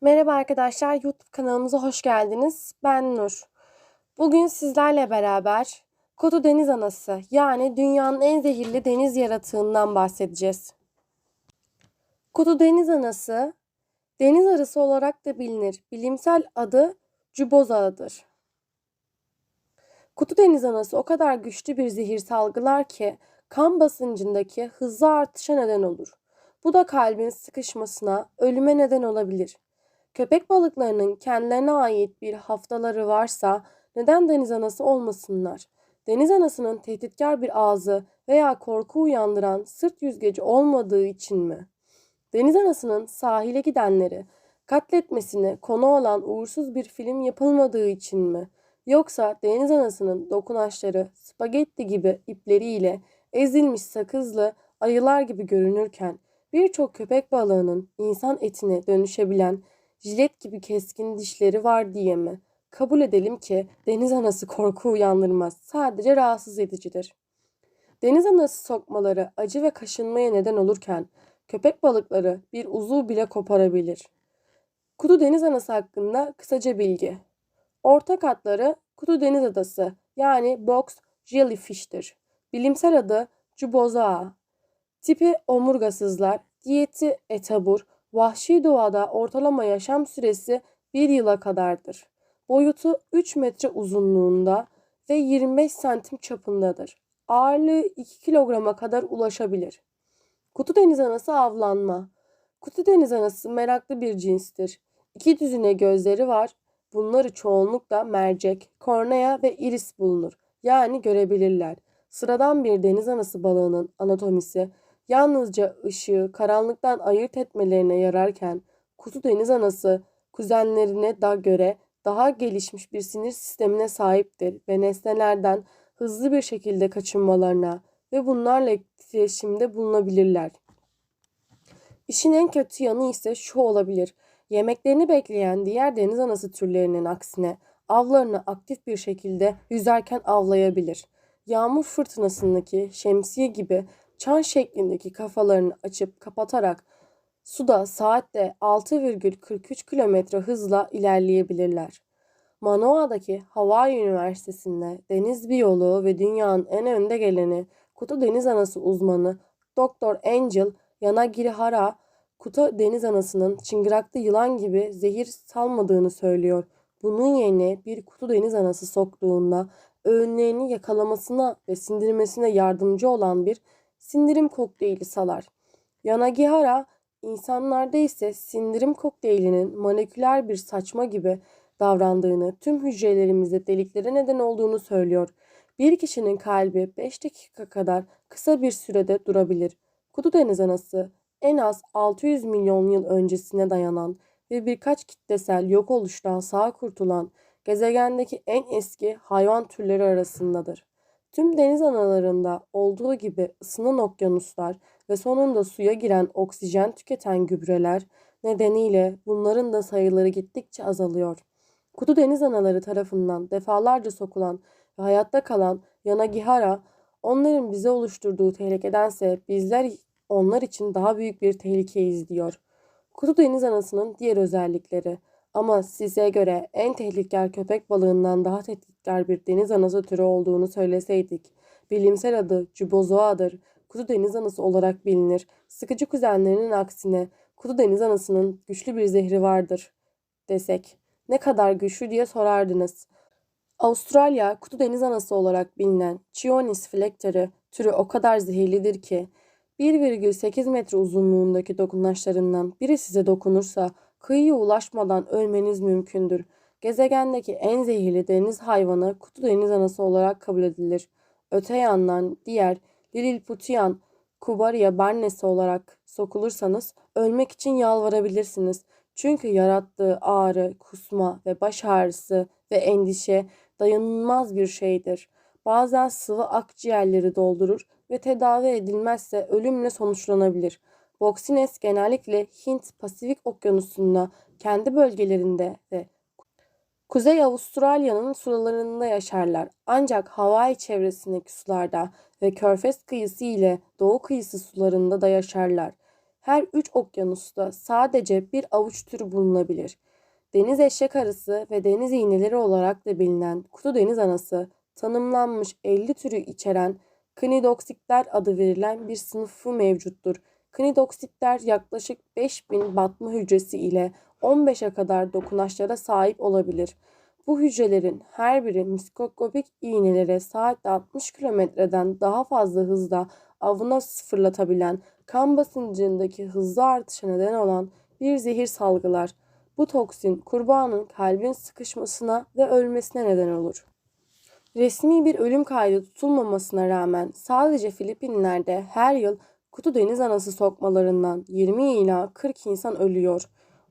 Merhaba arkadaşlar, YouTube kanalımıza hoş geldiniz. Ben Nur. Bugün sizlerle beraber kutu deniz anası yani dünyanın en zehirli deniz yaratığından bahsedeceğiz. Kutu deniz anası deniz arısı olarak da bilinir. Bilimsel adı cuboza'dır. Kutu deniz anası o kadar güçlü bir zehir salgılar ki kan basıncındaki hızlı artışa neden olur. Bu da kalbin sıkışmasına, ölüme neden olabilir. Köpek balıklarının kendilerine ait bir haftaları varsa neden deniz anası olmasınlar? Deniz anasının tehditkar bir ağzı veya korku uyandıran sırt yüzgeci olmadığı için mi? Deniz anasının sahile gidenleri katletmesine konu olan uğursuz bir film yapılmadığı için mi? Yoksa deniz anasının dokunaçları spagetti gibi ipleriyle ezilmiş sakızlı ayılar gibi görünürken birçok köpek balığının insan etine dönüşebilen jilet gibi keskin dişleri var diye mi? Kabul edelim ki deniz anası korku uyandırmaz. Sadece rahatsız edicidir. Deniz anası sokmaları acı ve kaşınmaya neden olurken köpek balıkları bir uzuv bile koparabilir. Kutu deniz anası hakkında kısaca bilgi. Ortak adları kutu deniz adası yani box jellyfish'tir. Bilimsel adı Cubozoa. Tipi omurgasızlar, diyeti etabur, Vahşi doğada ortalama yaşam süresi 1 yıla kadardır. Boyutu 3 metre uzunluğunda ve 25 santim çapındadır. Ağırlığı 2 kilograma kadar ulaşabilir. Kutu deniz anası avlanma. Kutu deniz anası meraklı bir cinstir. İki düzine gözleri var. Bunları çoğunlukla mercek, kornea ve iris bulunur. Yani görebilirler. Sıradan bir deniz anası balığının anatomisi yalnızca ışığı karanlıktan ayırt etmelerine yararken kutu deniz anası kuzenlerine da göre daha gelişmiş bir sinir sistemine sahiptir ve nesnelerden hızlı bir şekilde kaçınmalarına ve bunlarla etkileşimde bulunabilirler. İşin en kötü yanı ise şu olabilir. Yemeklerini bekleyen diğer deniz anası türlerinin aksine avlarını aktif bir şekilde yüzerken avlayabilir. Yağmur fırtınasındaki şemsiye gibi çan şeklindeki kafalarını açıp kapatarak suda saatte 6,43 km hızla ilerleyebilirler. Manoa'daki Hawaii Üniversitesi'nde deniz biyoloğu ve dünyanın en önde geleni kutu deniz anası uzmanı Dr. Angel Yanagihara kutu deniz anasının çıngıraklı yılan gibi zehir salmadığını söylüyor. Bunun yerine bir kutu deniz anası soktuğunda öğünlerini yakalamasına ve sindirmesine yardımcı olan bir sindirim kokteyli salar. Yanagihara insanlarda ise sindirim kokteylinin moleküler bir saçma gibi davrandığını, tüm hücrelerimizde deliklere neden olduğunu söylüyor. Bir kişinin kalbi 5 dakika kadar kısa bir sürede durabilir. Kutu deniz anası en az 600 milyon yıl öncesine dayanan ve birkaç kitlesel yok oluştan sağ kurtulan gezegendeki en eski hayvan türleri arasındadır. Tüm deniz analarında olduğu gibi ısınan okyanuslar ve sonunda suya giren oksijen tüketen gübreler nedeniyle bunların da sayıları gittikçe azalıyor. Kutu deniz anaları tarafından defalarca sokulan ve hayatta kalan Yanagihara, onların bize oluşturduğu tehlikedense bizler onlar için daha büyük bir tehlikeyiz diyor. Kutu deniz anasının diğer özellikleri ama size göre en tehlikeli köpek balığından daha tehlikeli bir deniz anası türü olduğunu söyleseydik. Bilimsel adı Cubozoa'dır. Kutu deniz anası olarak bilinir. Sıkıcı kuzenlerinin aksine kutu deniz anasının güçlü bir zehri vardır desek. Ne kadar güçlü diye sorardınız. Avustralya kutu deniz anası olarak bilinen Chionis flectere türü o kadar zehirlidir ki 1,8 metre uzunluğundaki dokunaçlarından biri size dokunursa Kıyıya ulaşmadan ölmeniz mümkündür. Gezegendeki en zehirli deniz hayvanı kutu deniz anası olarak kabul edilir. Öte yandan diğer Lilliputian Kubaria barnesi olarak sokulursanız ölmek için yalvarabilirsiniz. Çünkü yarattığı ağrı, kusma ve baş ağrısı ve endişe dayanılmaz bir şeydir. Bazen sıvı akciğerleri doldurur ve tedavi edilmezse ölümle sonuçlanabilir. Boksines genellikle Hint-Pasifik Okyanusu'nda kendi bölgelerinde ve Kuzey Avustralya'nın sularında yaşarlar. Ancak Hawaii çevresindeki sularda ve Körfez kıyısı ile Doğu kıyısı sularında da yaşarlar. Her üç okyanusta sadece bir avuç türü bulunabilir. Deniz eşek arısı ve deniz iğneleri olarak da bilinen kutu deniz anası tanımlanmış 50 türü içeren Knidoksikler adı verilen bir sınıfı mevcuttur. Knidoksikler yaklaşık 5000 batma hücresi ile 15'e kadar dokunaçlara sahip olabilir. Bu hücrelerin her biri mikroskopik iğnelere saatte 60 kilometreden daha fazla hızla avına fırlatabilen kan basıncındaki hızlı artışa neden olan bir zehir salgılar. Bu toksin kurbanın kalbin sıkışmasına ve ölmesine neden olur. Resmi bir ölüm kaydı tutulmamasına rağmen sadece Filipinler'de her yıl kutu deniz anası sokmalarından 20 ila 40 insan ölüyor.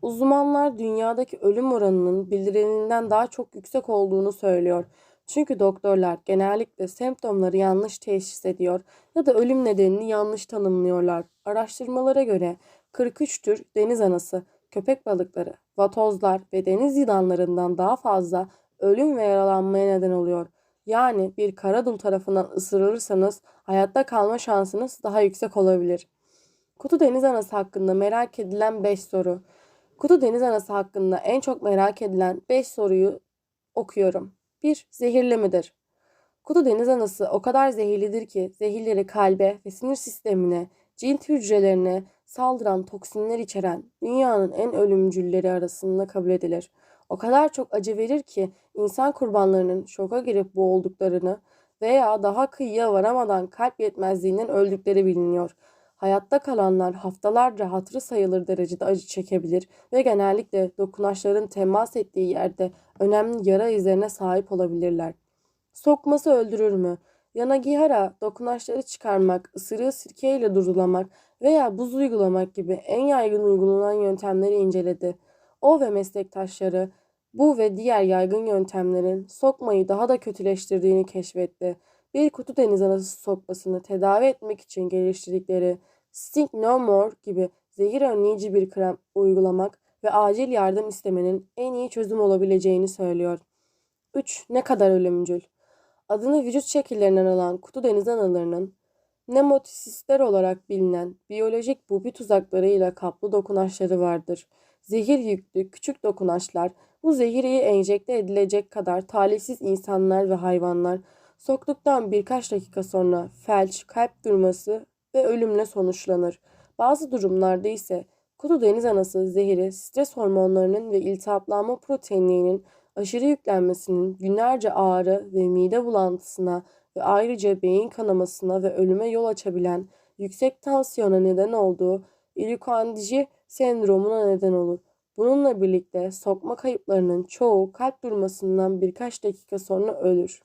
Uzmanlar dünyadaki ölüm oranının bildirilenden daha çok yüksek olduğunu söylüyor. Çünkü doktorlar genellikle semptomları yanlış teşhis ediyor ya da ölüm nedenini yanlış tanımlıyorlar. Araştırmalara göre 43 tür deniz anası, köpek balıkları, vatozlar ve deniz yılanlarından daha fazla ölüm ve yaralanmaya neden oluyor. Yani bir karadul tarafından ısırılırsanız hayatta kalma şansınız daha yüksek olabilir. Kutu deniz anası hakkında merak edilen 5 soru. Kutu deniz anası hakkında en çok merak edilen 5 soruyu okuyorum. 1. Zehirli midir? Kutu deniz anası o kadar zehirlidir ki zehirleri kalbe ve sinir sistemine, cilt hücrelerine saldıran toksinler içeren dünyanın en ölümcülleri arasında kabul edilir. O kadar çok acı verir ki insan kurbanlarının şoka girip boğulduklarını veya daha kıyıya varamadan kalp yetmezliğinden öldükleri biliniyor. Hayatta kalanlar haftalarca hatırı sayılır derecede acı çekebilir ve genellikle dokunaçların temas ettiği yerde önemli yara izlerine sahip olabilirler. Sokması öldürür mü? Yanagihara dokunaçları çıkarmak, ısırığı sirkeyle durulamak veya buz uygulamak gibi en yaygın uygulanan yöntemleri inceledi. O ve meslektaşları bu ve diğer yaygın yöntemlerin sokmayı daha da kötüleştirdiğini keşfetti. Bir kutu deniz anası sokmasını tedavi etmek için geliştirdikleri Sting No More gibi zehir önleyici bir krem uygulamak ve acil yardım istemenin en iyi çözüm olabileceğini söylüyor. 3. Ne kadar ölümcül? Adını vücut şekillerinden alan kutu deniz analarının nemotisistler olarak bilinen biyolojik bubi tuzaklarıyla kaplı dokunaçları vardır. Zehir yüklü küçük dokunaçlar bu zehiri enjekte edilecek kadar talihsiz insanlar ve hayvanlar soktuktan birkaç dakika sonra felç, kalp durması ve ölümle sonuçlanır. Bazı durumlarda ise kutu deniz anası zehri stres hormonlarının ve iltihaplanma proteininin aşırı yüklenmesinin günlerce ağrı ve mide bulantısına ve ayrıca beyin kanamasına ve ölüme yol açabilen yüksek tansiyona neden olduğu ilikoandici sendromuna neden olur. Bununla birlikte sokma kayıplarının çoğu kalp durmasından birkaç dakika sonra ölür.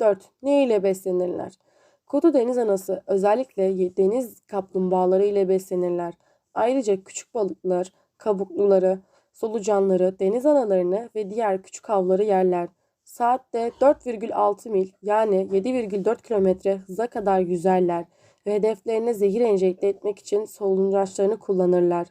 4. Ne ile beslenirler? Kutu deniz anası özellikle deniz kaplumbağaları ile beslenirler. Ayrıca küçük balıklar, kabukluları, solucanları, deniz analarını ve diğer küçük avları yerler. Saatte 4,6 mil yani 7,4 kilometre hıza kadar yüzerler ve hedeflerine zehir enjekte etmek için solungaçlarını kullanırlar.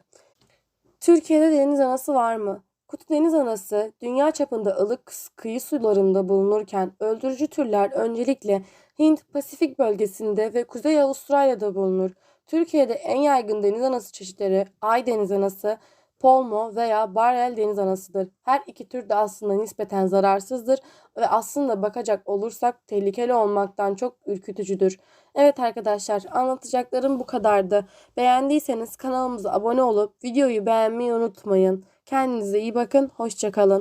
Türkiye'de deniz anası var mı? Kutu deniz anası dünya çapında ılık kıyı sularında bulunurken öldürücü türler öncelikle Hint Pasifik bölgesinde ve Kuzey Avustralya'da bulunur. Türkiye'de en yaygın deniz anası çeşitleri ay deniz anası, polmo veya barel deniz anasıdır. Her iki tür de aslında nispeten zararsızdır ve aslında bakacak olursak tehlikeli olmaktan çok ürkütücüdür. Evet arkadaşlar anlatacaklarım bu kadardı. Beğendiyseniz kanalımıza abone olup videoyu beğenmeyi unutmayın. Kendinize iyi bakın. Hoşçakalın.